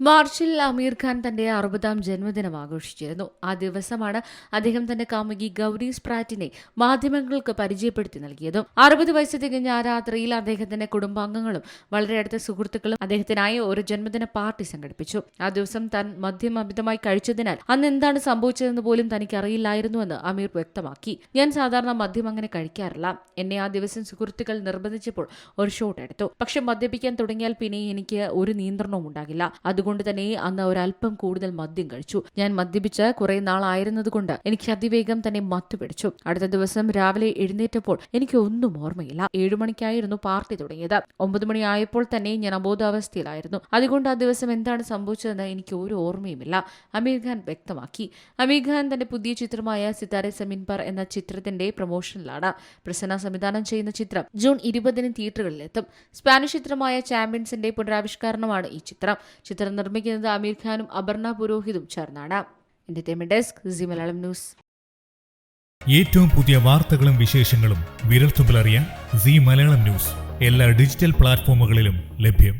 മാർച്ചിൽ അമീർ ഖാൻ തന്റെ അറുപതാം ജന്മദിനം ആഘോഷിച്ചിരുന്നു. ആ ദിവസമാണ് അദ്ദേഹം തന്റെ കാമുകി ഗൗരി സ്പ്രാറ്റിനെ മാധ്യമങ്ങൾക്ക് പരിചയപ്പെടുത്തി നൽകിയതും. അറുപത് വയസ്സ് തികഞ്ഞ ആ രാത്രിയിൽ അദ്ദേഹത്തിന്റെ കുടുംബാംഗങ്ങളും വളരെ അടുത്ത സുഹൃത്തുക്കളും അദ്ദേഹത്തിനായി ഒരു ജന്മദിന പാർട്ടി സംഘടിപ്പിച്ചു. ആ ദിവസം താൻ മദ്യം അമിതമായി കഴിച്ചതിനാൽ അന്ന് എന്താണ് സംഭവിച്ചതെന്ന് പോലും തനിക്ക് അറിയില്ലായിരുന്നുവെന്ന് അമീർ വ്യക്തമാക്കി. ഞാൻ സാധാരണ മദ്യം അങ്ങനെ കഴിക്കാറില്ല. എന്നെ ആ ദിവസം സുഹൃത്തുക്കൾ നിർബന്ധിച്ചപ്പോൾ ഒരു ഷോട്ട് എടുത്തു. പക്ഷെ മദ്യപിക്കാൻ തുടങ്ങിയാൽ പിന്നെ എനിക്ക് ഒരു നിയന്ത്രണവും ഉണ്ടാകില്ല. അതുകൊണ്ട് തന്നെ അന്ന് ഒരല്പം കൂടുതൽ മദ്യം കഴിച്ചു. ഞാൻ മദ്യപിച്ച കുറെ നാളായിരുന്നതുകൊണ്ട് എനിക്ക് അതിവേഗം തന്നെ മത്തു പിടിച്ചു. അടുത്ത ദിവസം രാവിലെ എഴുന്നേറ്റപ്പോൾ എനിക്ക് ഒന്നും ഓർമ്മയില്ല. ഏഴു മണിക്കായിരുന്നു പാർട്ടി തുടങ്ങിയത്. ഒമ്പത് മണിയായപ്പോൾ തന്നെ ഞാൻ അബോധാവസ്ഥയിലായിരുന്നു. അതുകൊണ്ട് ആ ദിവസം എന്താണ് സംഭവിച്ചതെന്ന് എനിക്ക് ഒരു ഓർമ്മയുമില്ല. അമീർ ഖാൻ വ്യക്തമാക്കി. അമീർ ഖാൻ തന്റെ പുതിയ ചിത്രമായ സിതാരെ സമീൻ പർ എന്ന ചിത്രത്തിന്റെ പ്രൊമോഷനിലാണ് പ്രസന്ന സംവിധാനം ചെയ്യുന്ന ചിത്രം ജൂൺ ഇരുപതിന് തിയേറ്ററുകളിലെത്തും. സ്പാനിഷ് ചിത്രമായ ചാമ്പ്യൻസിന്റെ പുനരാവിഷ്കരണമാണ് ഈ ചിത്രം. ചിത്രം നിർമ്മിക്കുന്നത് അമീർ ഖാനും അപർണ പുരോഹിതും ചേർന്നാണ്. ഡെസ്ക് സി മലയാളം ന്യൂസ് ഏറ്റവും പുതിയ വാർത്തകളും വിശേഷങ്ങളും വിരൽത്തുമ്പിലറിയാൻ സി മലയാളം ന്യൂസ് എല്ലാ ഡിജിറ്റൽ പ്ലാറ്റ്ഫോമുകളിലും ലഭ്യം.